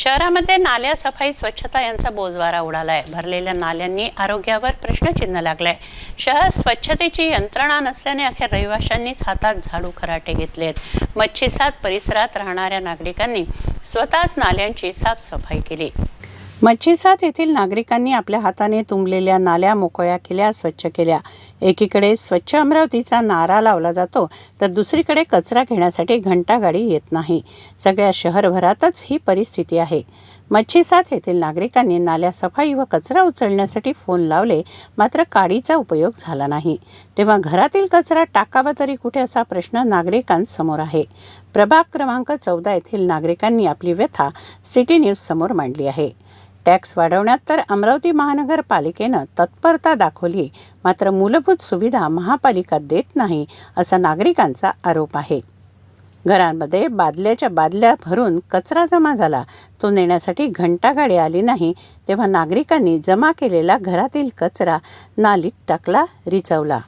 शहरामध्ये नाल्या सफाई स्वच्छता यांचा बोजवारा उडालाय. भरलेल्या नाल्यांनी आरोग्यावर प्रश्नचिन्ह लागलंय. शहर स्वच्छतेची यंत्रणा नसल्याने अखेर रहिवाशांनीच हातात झाडू खराटे घेतलेत. मच्छीसाद परिसरात राहणाऱ्या नागरिकांनी स्वतःच नाल्यांची साफसफाई केली. मच्छीसाद येथील नागरिकांनी आपल्या हाताने तुंबलेल्या नाल्या मोकळ्या केल्या स्वच्छ केल्या. एकीकडे स्वच्छ अमरावतीचा नारा लावला जातो तर दुसरीकडे कचरा घेण्यासाठी घंटागाडी येत नाही. सगळ्या शहरभरातच ही परिस्थिती आहे. मच्छीसाद येथील नागरिकांनी नाल्या सफाई व कचरा उचलण्यासाठी फोन लावले मात्र काडीचा उपयोग झाला नाही. तेव्हा घरातील कचरा टाकावा तरी कुठे असा प्रश्न नागरिकांसमोर आहे. प्रभाग क्रमांक चौदा येथील नागरिकांनी आपली व्यथा सिटी न्यूज समोर मांडली आहे. टॅक्स वाढवण्यात तर अमरावती महानगरपालिकेनं तत्परता दाखवली मात्र मूलभूत सुविधा महापालिका देत नाही असा नागरिकांचा आरोप आहे. घरांमध्ये बादल्याच्या बादल्या भरून कचरा जमा झाला. तो नेण्यासाठी घंटागाडी आली नाही. तेव्हा नागरिकांनी जमा केलेला घरातील कचरा नालीत टाकला रिचवला.